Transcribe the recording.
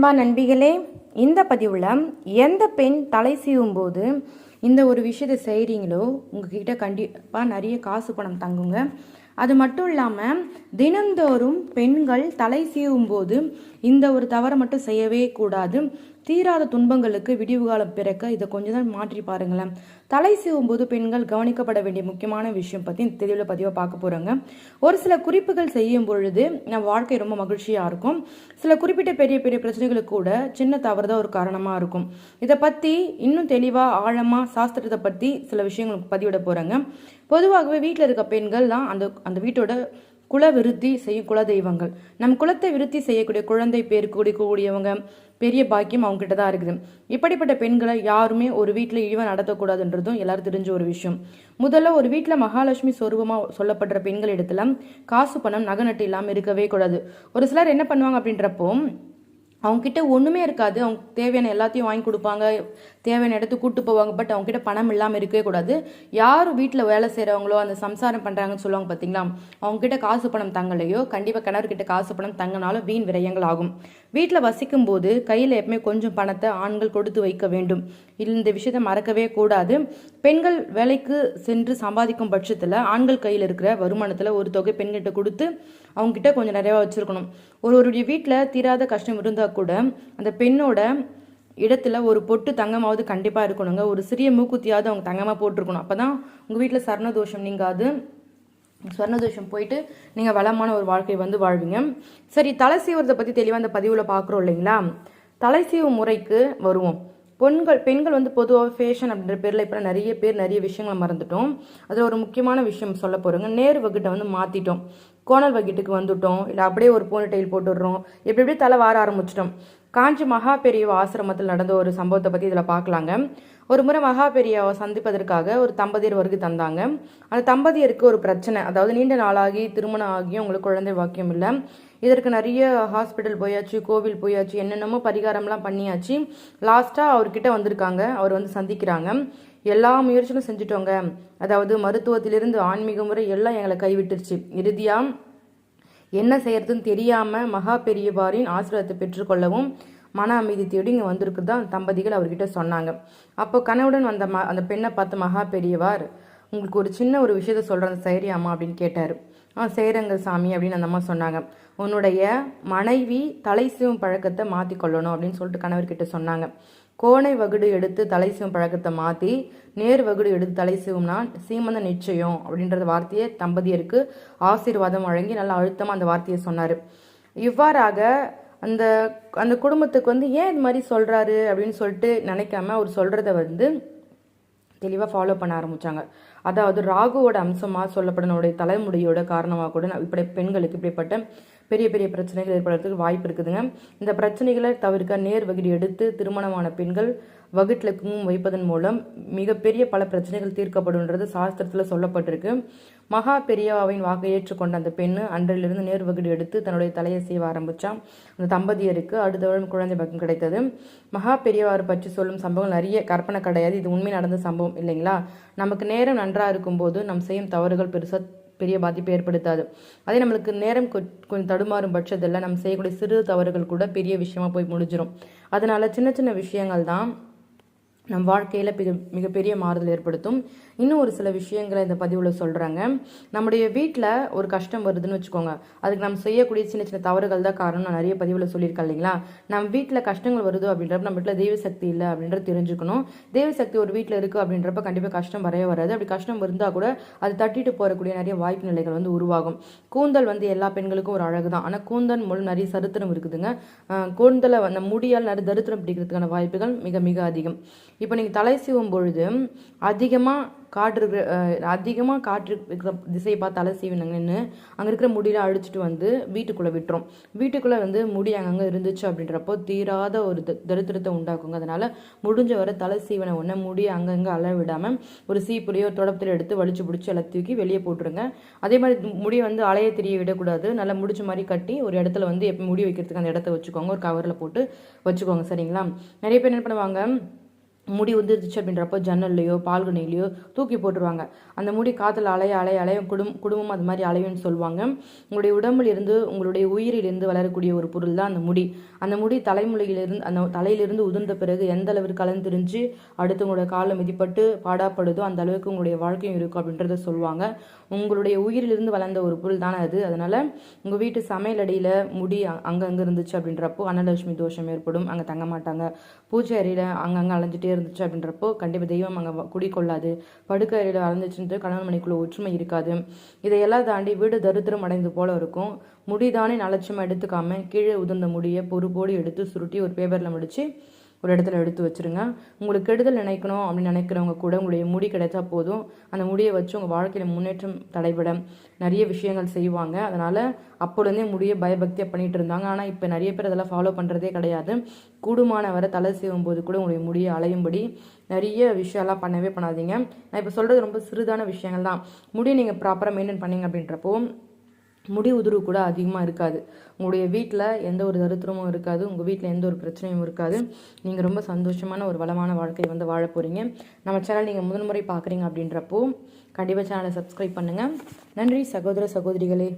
அன்பா நண்பிகளே இந்த பதிவில் எந்த பெண் தலை சீவும் போது இந்த ஒரு விஷயத்தை செய்கிறீங்களோ உங்ககிட்ட கண்டிப்பாக நிறைய காசு பணம் தங்குங்க. அது மட்டும் இல்லாமல் தினந்தோறும் பெண்கள் தலை சீவும் போது இந்த ஒரு தவறை மட்டும் செய்யவே கூடாது. தீராத துன்பங்களுக்கு விடிவு காலம் பிறக்க இதை கொஞ்சம் தான் மாற்றி பாருங்களேன். தலை சிவும் போது பெண்கள் கவனிக்கப்பட வேண்டிய முக்கியமான விஷயம் பற்றி இந்த தெளிவில் பதிவாக பார்க்க போகிறோங்க ஒரு சில குறிப்புகள் செய்யும் பொழுது நம்ம வாழ்க்கை ரொம்ப மகிழ்ச்சியாக இருக்கும். சில குறிப்பிட்ட பெரிய பெரிய பிரச்சனைகளுக்கு கூட சின்ன தவறு தான் ஒரு காரணமாக இருக்கும். இதை பற்றி இன்னும் தெளிவாக ஆழமாக சாஸ்திரத்தை பற்றி சில விஷயங்கள் பதிவிட போகிறாங்க பொதுவாகவே வீட்டில் இருக்க பெண்கள் தான் அந்த அந்த வீட்டோட குல விருத்தி செய்யும் குல தெய்வங்கள் நம் குலத்தை விருத்தி செய்யக்கூடிய குழந்தை பேர் கூடியவங்க பெரிய பாக்கியம் அவங்ககிட்ட தான் இருக்குது. இப்படிப்பட்ட பெண்களை யாருமே ஒரு வீட்டில் இழிவாக நடத்தக்கூடாதுன்றதும் எல்லாரும் தெரிஞ்ச ஒரு விஷயம். முதல்ல ஒரு வீட்டில் மகாலட்சுமி சொரூபமாக சொல்லப்படுற பெண்கள் இடத்துல காசு பணம் நகை நட்டு இல்லாமல் இருக்கவே கூடாது. ஒரு சிலர் என்ன பண்ணுவாங்க அப்படின்றப்போ அவங்கக்கிட்ட ஒன்றுமே இருக்காது. அவங்க தேவையான எல்லாத்தையும் வாங்கி கொடுப்பாங்க. தேவையான இடத்துக்கு கூட்டு போவாங்க. பட் அவங்ககிட்ட பணம் இல்லாமல் இருக்கவே கூடாது. யார் வீட்டில் வேலை செய்கிறவங்களோ அந்த சம்சாரம் பண்ணுறாங்கன்னு சொல்லுவாங்க பார்த்தீங்களா அவங்ககிட்ட காசு பணம் தங்கலையோ கண்டிப்பாக கணவர்கிட்ட காசு பணம் தங்கினாலும் வீண் விரயங்கள் ஆகும். வீட்டில் வசிக்கும் போது கையில் எப்பவுமே கொஞ்சம் பணத்தை ஆண்கள் கொடுத்து வைக்க வேண்டும். இந்த விஷயத்தை மறக்கவே கூடாது. பெண்கள் வேலைக்கு சென்று சம்பாதிக்கும் பட்சத்தில் ஆண்கள் கையில் இருக்கிற வருமானத்தில் ஒரு தொகை பெண்கிட்ட கொடுத்து அவங்ககிட்ட கொஞ்சம் நிறையா வச்சுருக்கணும். ஒருவருடைய வீட்டில் தீராத கஷ்டம் இருந்தால் கூட அந்த பெண்ணோட இடத்துல ஒரு பொட்டு தங்கமாவது கண்டிப்பாக இருக்கணுங்க. ஒரு சிறிய மூக்குத்தியாவது அவங்க தங்கமாக போட்டிருக்கணும். அப்போ தான் உங்கள் வீட்டில் சரணதோஷம் நீங்காது. ஸ்வர்ணதோஷம் போயிட்டு நீங்கள் வளமான ஒரு வாழ்க்கை வந்து வாழ்வீங்க. சரி தலை சீவுறதை பற்றி தெளிவாக அந்த பதிவில் பார்க்குறோம் இல்லைங்களா? தலை சீவு முறைக்கு வருவோம். பெண்கள் பெண்கள் வந்து பொதுவாக ஃபேஷன் அப்படின்ற பேரில் இப்போ நிறைய பேர் நிறைய விஷயங்களை மறந்துட்டோம். அதில் ஒரு முக்கியமான விஷயம் சொல்ல போகிறோங்க நேர் வகுட்டை வந்து மாற்றிட்டோம் கோணல் வகிட்டுக்கு வந்துட்டோம். இல்லை அப்படியே ஒரு பூனை டைல் போட்டுடுறோம். எப்படி எப்படி தலை வார ஆரம்பிச்சிட்டோம். காஞ்சி மகா பெரியவா ஆசிரமத்தில் நடந்த ஒரு சம்பவத்தை பற்றி இதில் பார்க்கலாங்க ஒரு முறை மகா பெரியாவை சந்திப்பதற்காக ஒரு தம்பதியர் வருகை தந்தாங்க. அந்த தம்பதியருக்கு ஒரு பிரச்சனை. அதாவது நீண்ட நாளாகி திருமணம் ஆகியும் உங்களுக்கு குழந்தை வாக்கியம் இல்லை. இதற்கு நிறைய ஹாஸ்பிட்டல் போயாச்சு கோவில் போயாச்சு என்னென்னமோ பரிகாரம்லாம் பண்ணியாச்சு. லாஸ்ட்டாக அவர்கிட்ட வந்திருக்காங்க. அவர் வந்து சந்திக்கிறாங்க. எல்லா முயற்சிகளும் செஞ்சுட்டோங்க. அதாவது மருத்துவத்திலிருந்து ஆன்மீக முறை எல்லாம் எங்களை கைவிட்டுருச்சு. இறுதியாக என்ன செய்யறதுன்னு தெரியாமல் மகா பெரியவாரின் ஆசீர்வாதத்தை பெற்றுக்கொள்ளவும் மன அமைதி தேடி இங்கே வந்திருக்குது தம்பதிகள் அவர்கிட்ட சொன்னாங்க. அப்போ கனவுடன் வந்த ம அந்த பெண்ணை பார்த்த மகா பெரியவார் உங்களுக்கு ஒரு சின்ன ஒரு விஷயத்த சொல்கிறேன் சரியாமா அப்படின்னு கேட்டார். ஆ செய்கிறங்க சாமி அப்படின்னு அந்த அம்மா சொன்னாங்க. உன்னுடைய மனைவி தலை சீவும் பழக்கத்தை மாற்றிக்கொள்ளணும் அப்படின்னு சொல்லிட்டு கணவர்கிட்ட சொன்னாங்க. கோணை வகுடு எடுத்து தலை சீவும் பழக்கத்தை மாற்றி நேர் வகுடு எடுத்து தலை சீவும்னா சீமந்த நிச்சயம் அப்படின்றத வார்த்தையை தம்பதியருக்கு ஆசீர்வாதம் வழங்கி நல்லா அழுத்தமாக அந்த வார்த்தையை சொன்னார். இவ்வாறாக அந்த அந்த குடும்பத்துக்கு வந்து ஏன் இது மாதிரி சொல்கிறாரு அப்படின்னு சொல்லிட்டு நினைக்காம அவர் சொல்கிறத வந்து தெளிவாக ஃபாலோ பண்ண ஆரம்பித்தாங்க அதாவது ராகுவோட அம்சமாக சொல்லப்படனுடைய தலைமுடியோட காரணமாக கூட இப்படி பெண்களுக்கு இப்படிப்பட்ட பெரிய பெரிய பிரச்சனைகள் ஏற்படுறதுக்கு வாய்ப்பு இருக்குதுங்க. இந்த பிரச்சனைகளை தவிர்க்க நேர் வகுடி எடுத்து திருமணமான பெண்கள் வகுட்டில் குங்குமம் வைப்பதன் மூலம் மிகப்பெரிய பல பிரச்சனைகள் தீர்க்கப்படும்ன்றது சாஸ்திரத்தில் சொல்லப்பட்டிருக்கு. மகா பெரியவாவின் வாக்கை ஏற்றுக்கொண்ட அந்த பெண்ணு அன்றிலிருந்து நேர் வகுடு எடுத்து தன்னுடைய தலையை செய்ய ஆரம்பித்தான் அந்த தம்பதியருக்கு அடுத்த வருடம் குழந்தை பக்கம் கிடைத்தது. மகா பெரியவாரை பற்றி சொல்லும் சம்பவம் நிறைய கற்பனை கிடையாது. இது உண்மை நடந்த சம்பவம் இல்லைங்களா? நமக்கு நேரம் நன்றாக இருக்கும்போது நம் செய்யும் தவறுகள் பெருசாக பெரிய பாதிப்பை ஏற்படுத்தாது. அதே நம்மளுக்கு நேரம் கொஞ்சம் தடுமாறும் பட்சத்தில் நம்ம செய்யக்கூடிய சிறு தவறுகள் கூட பெரிய விஷயமா போய் முடிஞ்சிடும் அதனால சின்ன சின்ன விஷயங்கள் தான் நம் வாழ்க்கையில் மிக மிகப்பெரிய மாறுதல் ஏற்படுத்தும். இன்னும் ஒரு சில விஷயங்களை இந்த பதிவில் சொல்கிறாங்க நம்முடைய வீட்டில் ஒரு கஷ்டம் வருதுன்னு வச்சுக்கோங்க. அதுக்கு நம்ம செய்யக்கூடிய சின்ன சின்ன தவறுகள் தான் காரணம் நான் நிறைய பதிவில் சொல்லியிருக்கேன் இல்லைங்களா? நம்ம வீட்டில் கஷ்டங்கள் வருது அப்படின்றப்ப நம்ம வீட்டில் தெய்வ சக்தி இல்லை அப்படின்றத தெரிஞ்சுக்கணும். தெய்வ சக்தி ஒரு வீட்டில் இருக்குது அப்படின்றப்ப கண்டிப்பாக கஷ்டம் வரவே வராது. அப்படி கஷ்டம் இருந்தால் கூட அது தட்டிட்டு போகக்கூடிய நிறைய வாய்ப்பு நிலைகள் வந்து உருவாகும். கூந்தல் வந்து எல்லா பெண்களுக்கும் ஒரு அழகு தான். ஆனால் கூந்தல் மூலம் நிறைய சரித்திரம் இருக்குதுங்க. கூந்தலை அந்த முடியால் நிறைய தரித்திரம் பிடிக்கிறதுக்கான வாய்ப்புகள் மிக மிக அதிகம். இப்போ நீங்கள் தலை சீவும் பொழுது அதிகமாக காற்று அதிகமாக காற்று இருக்கிற திசையை பார்த்து தலை சீவினாங்கன்னு அங்கே இருக்கிற முடியெலாம் அழிச்சிட்டு வந்து வீட்டுக்குள்ளே விட்டுரும். வீட்டுக்குள்ளே வந்து முடி அங்கங்கே இருந்துச்சு அப்படின்றப்போ தீராத ஒரு தரித்திரத்தை உண்டாக்குங்க. அதனால் முடிஞ்ச வரை தலை சீவனை ஒன்று முடி அங்கங்கே அள விடாமல் ஒரு சீப்புலையோ தொடப்பத்தில் எடுத்து வலிச்சு பிடிச்சி எல்லாம் தூக்கி வெளியே போட்டுருங்க. அதே மாதிரி முடியை வந்து அலைய தெரிய விடக்கூடாது. நல்லா முடிச்ச மாதிரி கட்டி ஒரு இடத்துல வந்து எப்போ முடி வைக்கிறதுக்கு அந்த இடத்த வச்சுக்கோங்க. ஒரு கவரில் போட்டு வச்சுக்கோங்க. சரிங்களா? நிறைய பேர் என்ன பண்ணுவாங்க? முடி உதிர்ந்துச்சு அப்படின்றப்போ ஜன்னல்லையோ பால்கனிலையோ தூக்கி போட்டுருவாங்க. அந்த முடி காற்றுல அலைய அலைய அலைய குடும் குடும்பம் அது மாதிரி அலையும்னு சொல்லுவாங்க. உங்களுடைய உடம்பிலிருந்து உங்களுடைய உயிரிலிருந்து வளரக்கூடிய ஒரு பொருள் தான் அந்த முடி. அந்த முடி தலைமுலையிலிருந்து அந்த தலையிலிருந்து உதிர்ந்த பிறகு எந்த அளவிற்கு கலந்துரிஞ்சு அடுத்து உங்களோட காலில் மிதிப்பட்டு பாடாப்படுதோ அந்த அளவுக்கு உங்களுடைய வாழ்க்கையும் இருக்கும் அப்படின்றத சொல்லுவாங்க. உங்களுடைய உயிரிலிருந்து வளர்ந்த ஒரு பொருள் தானே அது. அதனால உங்கள் வீட்டு சமையல் அடியில் முடி அங்கங்கே இருந்துச்சு அப்படின்றப்போ அன்னலட்சுமி தோஷம் ஏற்படும். அங்கே தங்க மாட்டாங்க. பூஜை அறையில் அங்கங்கே அலைஞ்சிட்டே இருந்துச்சு அப்படின்றப்போ கண்டிப்பாக தெய்வம் அங்கே குடிக்கொள்ளாது படுக்கை அறையில் அலைஞ்சிச்சுட்டு கணவன் மணிக்குள்ள ஒற்றுமை இருக்காது. இதையெல்லாம் தாண்டி வீடு தரித்திரம் அடைந்து போல இருக்கும். முடிதானே நலட்சமாக எடுத்துக்காம கீழே உதிர்ந்த முடியை பொறுப்போடு எடுத்து சுருட்டி ஒரு பேப்பரில் முடிச்சு ஒரு இடத்துல எடுத்து வச்சிருங்க. உங்களுக்கு கெடுதல் நினைக்கணும் அப்படின்னு நினைக்கிறவங்க கூட உங்களுடைய முடி கிடைச்சா போதும். அந்த முடியை வச்சு உங்கள் வாழ்க்கையில் முன்னேற்றம் தடைபட நிறைய விஷயங்கள் செய்வாங்க. அதனால் அப்போலேருந்தே முடியை பயபக்தியாக பண்ணிகிட்டு இருந்தாங்க. ஆனால் இப்போ நிறைய பேர் அதெல்லாம் ஃபாலோ பண்ணுறதே கிடையாது. கூடுமான வர தலை செய்யும் போது கூட உங்களுடைய முடியை அலையும்படி நிறைய விஷயம்லாம் பண்ணவே பண்ணாதீங்க. நான் இப்போ சொல்கிறது ரொம்ப சிறிதான விஷயங்கள் தான். முடியை நீங்கள் ப்ராப்பராக மெயின்டைன் பண்ணீங்க அப்படின்றப்போ முடி உதிர்வு கூட அதிகமாக இருக்காது. உங்களுடைய வீட்டில் எந்த ஒரு தருத்திரமும் இருக்காது. உங்கள் வீட்டில் எந்த ஒரு பிரச்சனையும் இருக்காது. நீங்கள் ரொம்ப சந்தோஷமான ஒரு வளமான வாழ்க்கை வந்து வாழ போகிறீங்க நம்ம சேனல் நீங்கள் முதன்முறை பார்க்குறீங்க அப்படின்றப்போ கண்டிப்பாக சேனலை சப்ஸ்கிரைப் பண்ணுங்கள் நன்றி சகோதர சகோதரிகளே.